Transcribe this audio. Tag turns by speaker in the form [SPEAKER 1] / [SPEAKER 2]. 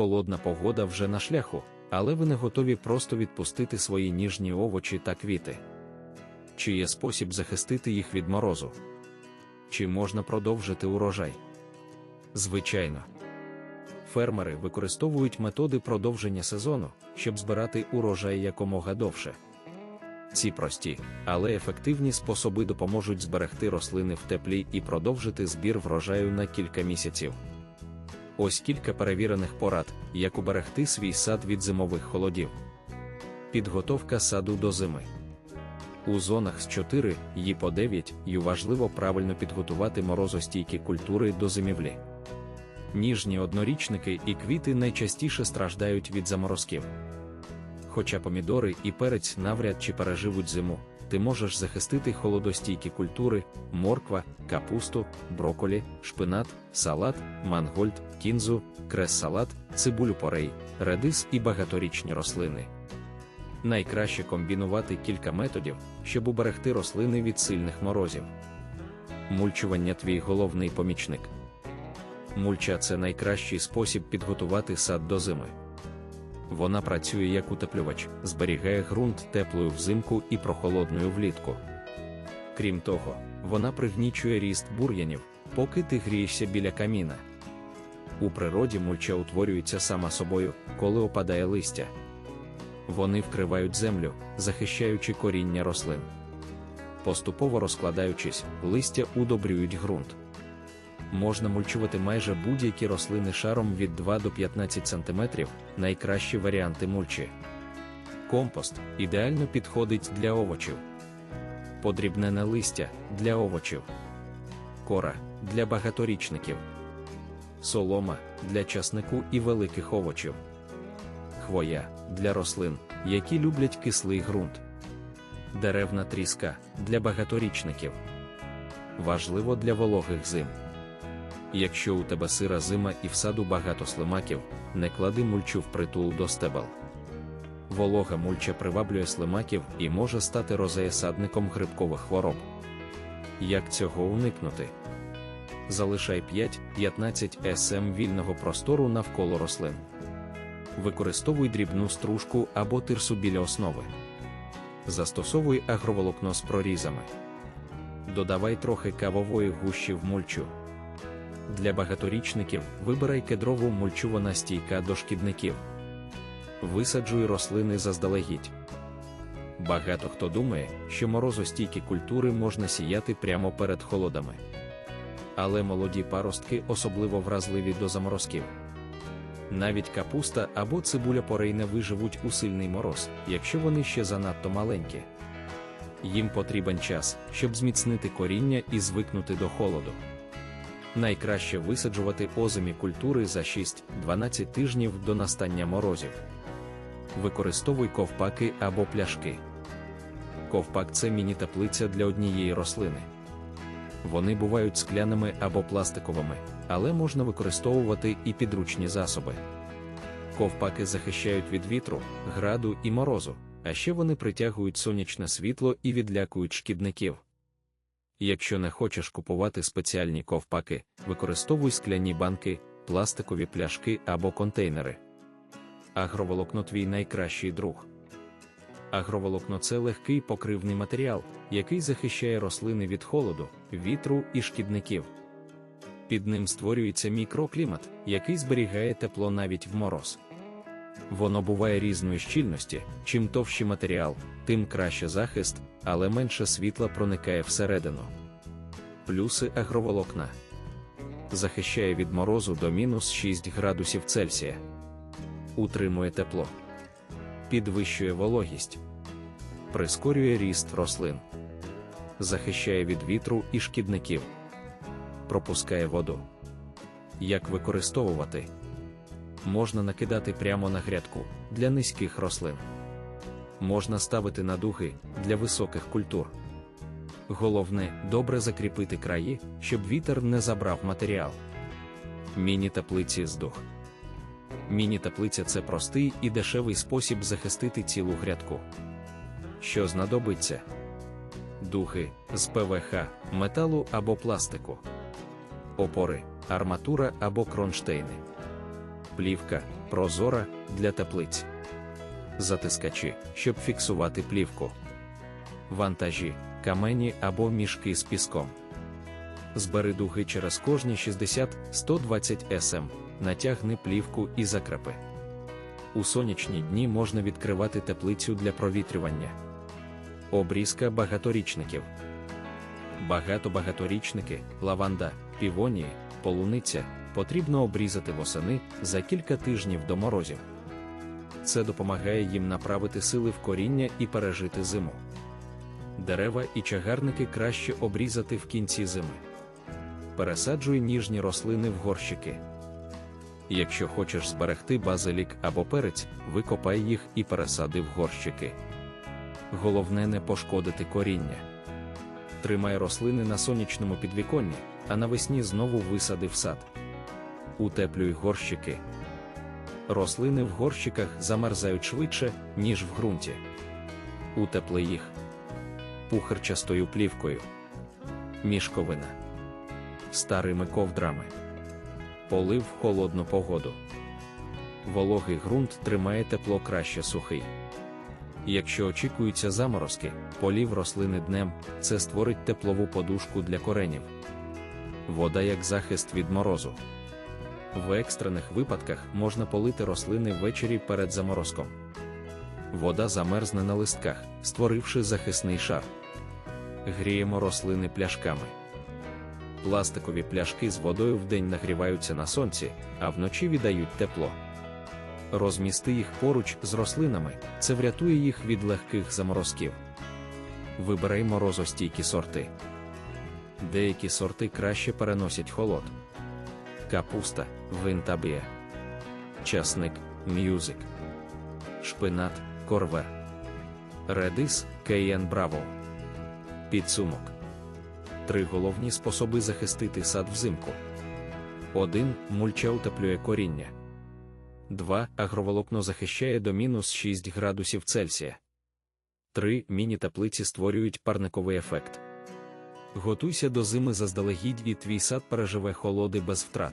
[SPEAKER 1] Холодна погода вже на шляху, але ви не готові просто відпустити свої ніжні овочі та квіти. Чи є спосіб захистити їх від морозу? Чи можна продовжити урожай? Звичайно. Фермери використовують методи продовження сезону, щоб збирати урожай якомога довше. Ці прості, але ефективні способи допоможуть зберегти рослини в теплі і продовжити збір врожаю на кілька місяців. Ось кілька перевірених порад, як уберегти свій сад від зимових холодів. Підготовка саду до зими. У зонах з 4 і по 9 й важливо правильно підготувати морозостійкі культури до зимівлі. Ніжні однорічники і квіти найчастіше страждають від заморозків. Хоча помідори і перець навряд чи переживуть зиму, ти можеш захистити холодостійкі культури, морква, капусту, броколі, шпинат, салат, мангольд, кінзу, крес-салат, цибулю порей, редис і багаторічні рослини. Найкраще комбінувати кілька методів, щоб уберегти рослини від сильних морозів. Мульчування твій головний помічник. Мульча це найкращий спосіб підготувати сад до зими. Вона працює як утеплювач, зберігає ґрунт теплою взимку і прохолодною влітку. Крім того, вона пригнічує ріст бур'янів, поки ти грієшся біля каміна. У природі мульча утворюється сама собою, коли опадає листя. Вони вкривають землю, захищаючи коріння рослин. Поступово розкладаючись, листя удобрюють ґрунт. Можна мульчувати майже будь-які рослини шаром від 2 до 15 см, найкращі варіанти мульчі. Компост ідеально підходить для овочів. Подрібнене листя для овочів. Кора для багаторічників. Солома для часнику і великих овочів. Хвоя для рослин, які люблять кислий ґрунт. Деревна тріска для багаторічників. Важливо для вологих зим. Якщо у тебе сира зима і в саду багато слимаків, не клади мульчу впритул до стебел. Волога мульча приваблює слимаків і може стати розеєсадником грибкових хвороб. Як цього уникнути? Залишай 5-15 см вільного простору навколо рослин. Використовуй дрібну стружку або тирсу біля основи. Застосовуй агроволокно з прорізами. Додавай трохи кавової гущі в мульчу. Для багаторічників вибирай кедрову мульчувана стійка до шкідників. Висаджуй рослини заздалегідь. Багато хто думає, що морозостійкі культури можна сіяти прямо перед холодами. Але молоді паростки особливо вразливі до заморозків. Навіть капуста або цибуля порей не виживуть у сильний мороз, якщо вони ще занадто маленькі. Їм потрібен час, щоб зміцнити коріння і звикнути до холоду. Найкраще висаджувати озимі культури за 6-12 тижнів до настання морозів. Використовуй ковпаки або пляшки. Ковпак це міні-теплиця для однієї рослини. Вони бувають скляними або пластиковими, але можна використовувати і підручні засоби. Ковпаки захищають від вітру, граду і морозу, а ще вони притягують сонячне світло і відлякують шкідників. Якщо не хочеш купувати спеціальні ковпаки, використовуй скляні банки, пластикові пляшки або контейнери. Агроволокно твій найкращий друг. Агроволокно це легкий покривний матеріал, який захищає рослини від холоду, вітру і шкідників. Під ним створюється мікроклімат, який зберігає тепло навіть в мороз. Воно буває різної щільності, чим товщий матеріал, тим краще захист, але менше світла проникає всередину. Плюси агроволокна захищає від морозу до мінус 6 градусів Цельсія, утримує тепло, підвищує вологість, прискорює ріст рослин, захищає від вітру і шкідників, пропускає воду. Як використовувати? Можна накидати прямо на грядку для низьких рослин. Можна ставити на дуги для високих культур. Головне добре закріпити краї, щоб вітер не забрав матеріал. Міні-теплиці з дух. Міні-теплиця це простий і дешевий спосіб захистити цілу грядку. Що знадобиться? Духи з ПВХ, металу або пластику, опори, арматура або кронштейни плівка, прозора для теплиць, затискачі, щоб фіксувати плівку, вантажі, камені або мішки з піском. Збери дуги через кожні 60-120 см, натягни плівку і закрепи. У сонячні дні можна відкривати теплицю для провітрювання. Обрізка багаторічників. Багато-багаторічники, лаванда, півонії, полуниця потрібно обрізати восени за кілька тижнів до морозів. Це допомагає їм направити сили в коріння і пережити зиму. Дерева і чагарники краще обрізати в кінці зими. Пересаджуй ніжні рослини в горщики. Якщо хочеш зберегти базилік або перець, викопай їх і пересади в горщики. Головне не пошкодити коріння. Тримай рослини на сонячному підвіконні, а навесні знову висади в сад. Утеплюй горщики. Рослини в горщиках замерзають швидше, ніж в ґрунті. Утепли їх пухарчастою плівкою, мішковина, старими ковдрами, полив в холодну погоду. Вологий ґрунт тримає тепло краще сухий. Якщо очікуються заморозки, полів рослини днем, це створить теплову подушку для коренів. Вода як захист від морозу. В екстрених випадках можна полити рослини ввечері перед заморозком. Вода замерзне на листках, створивши захисний шар. Гріємо рослини пляшками. Пластикові пляшки з водою вдень нагріваються на сонці, а вночі віддають тепло. Розмісти їх поруч з рослинами, це врятує їх від легких заморозків. Вибирай морозостійкі сорти. Деякі сорти краще переносять холод. Капуста, винтабія, часник, м'юзик, шпинат, корвер, редис, кейен браво. Підсумок. Три головні способи захистити сад взимку. 1. Мульча утеплює коріння. 2. Агроволокно захищає до мінус 6 градусів Цельсія. 3. Міні-теплиці створюють парниковий ефект. Готуйся до зими заздалегідь і твій сад переживе холоди без втрат.